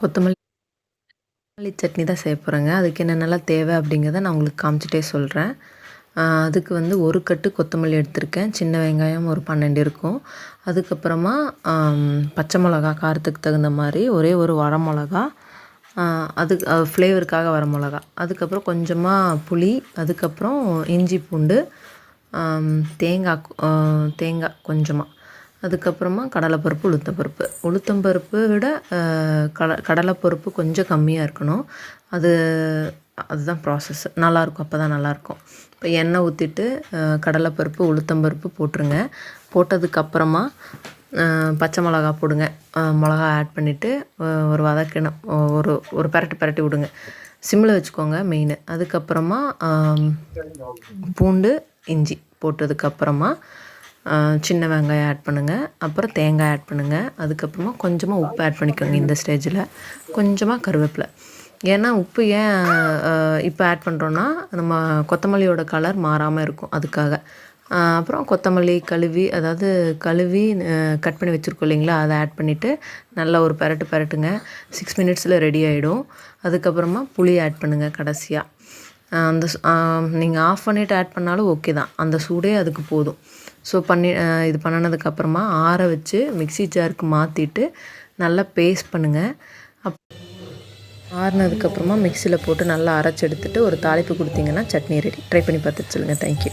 கொத்தமல்லி சட்னி தான் செய்ய போகிறேங்க அதுக்கு என்னென்னலாம் தேவை அப்படிங்கிறத நான் உங்களுக்கு காமிச்சிட்டே சொல்கிறேன் அதுக்கு வந்து ஒரு கட்டு கொத்தமல்லி எடுத்திருக்கேன். சின்ன வெங்காயம் ஒரு பன்னெண்டு இருக்கும். அதுக்கப்புறமா பச்சை மிளகா காரத்துக்கு தகுந்த மாதிரி ஒரே ஒரு வர மிளகா அதுக்கு ஃப்ளேவருக்காக வர மிளகா. அதுக்கப்புறம் கொஞ்சமாக புளி அதுக்கப்புறம் இஞ்சி பூண்டு தேங்காய் தேங்காய் கொஞ்சமாக அதுக்கப்புறமா கடலைப்பருப்பு உளுத்தம்பருப்பு. உளுத்தம்பருப்பு விட கட கடலைப்பருப்பு கொஞ்சம் கம்மியாக இருக்கணும். அது அதுதான் ப்ராசஸ் நல்லாயிருக்கும் அப்போ தான் நல்லாயிருக்கும் இப்போ எண்ணெய் ஊற்றிட்டு கடலைப்பருப்பு உளுத்தம்பருப்பு போட்டுருங்க. போட்டதுக்கப்புறமா பச்சை மிளகா போடுங்க. மிளகா ஆட் பண்ணிவிட்டு ஒரு வதக்கணும் ஒரு ஒரு பரட்டி பரட்டி விடுங்க. சிம்மில் வச்சுக்கோங்க மெயின் அதுக்கப்புறமா பூண்டு இஞ்சி போட்டதுக்கப்புறமா சின்ன வெங்காயம் ஆட் பண்ணுங்கள் அப்புறம் தேங்காய் ஆட் பண்ணுங்கள் அதுக்கப்புறமா கொஞ்சமாக உப்பு ஆட் பண்ணிக்கோங்க இந்த ஸ்டேஜில் கொஞ்சமாக கருவேப்பிலை. ஏன்னா உப்பு ஏன் இப்போ ஆட் பண்ணுறோன்னா நம்ம கொத்தமல்லியோட கலர் மாறாமல் இருக்கும் அதுக்காக. அப்புறம் கொத்தமல்லி கழுவி அதாவது கழுவி கட் பண்ணி வச்சுருக்கோம் இல்லைங்களா? அதை ஆட் பண்ணிவிட்டு நல்லா ஒரு பரட்டு பரட்டுங்க. சிக்ஸ் மினிட்ஸில் ரெடி ஆகிடும் அதுக்கப்புறமா புளி ஆட் பண்ணுங்கள் கடைசியாக அந்த நீங்கள் ஆஃப் பண்ணிவிட்டு ஆட் பண்ணாலும் ஓகே தான். அந்த சூடே அதுக்கு போதும். ஸோ பண்ணி இது பண்ணினதுக்கப்புறமா ஆற வச்சு மிக்சி ஜாருக்கு மாற்றிட்டு நல்லா பேஸ்ட் பண்ணுங்கள் அப் ஆறுனதுக்கப்புறமா மிக்சியில் போட்டு நல்லா அரைச்சி எடுத்துகிட்டு ஒரு தாளிப்பு கொடுத்தீங்கன்னா சட்னி ரெடி ட்ரை பண்ணி பார்த்துட்டு சொல்லுங்கள் தேங்க்யூ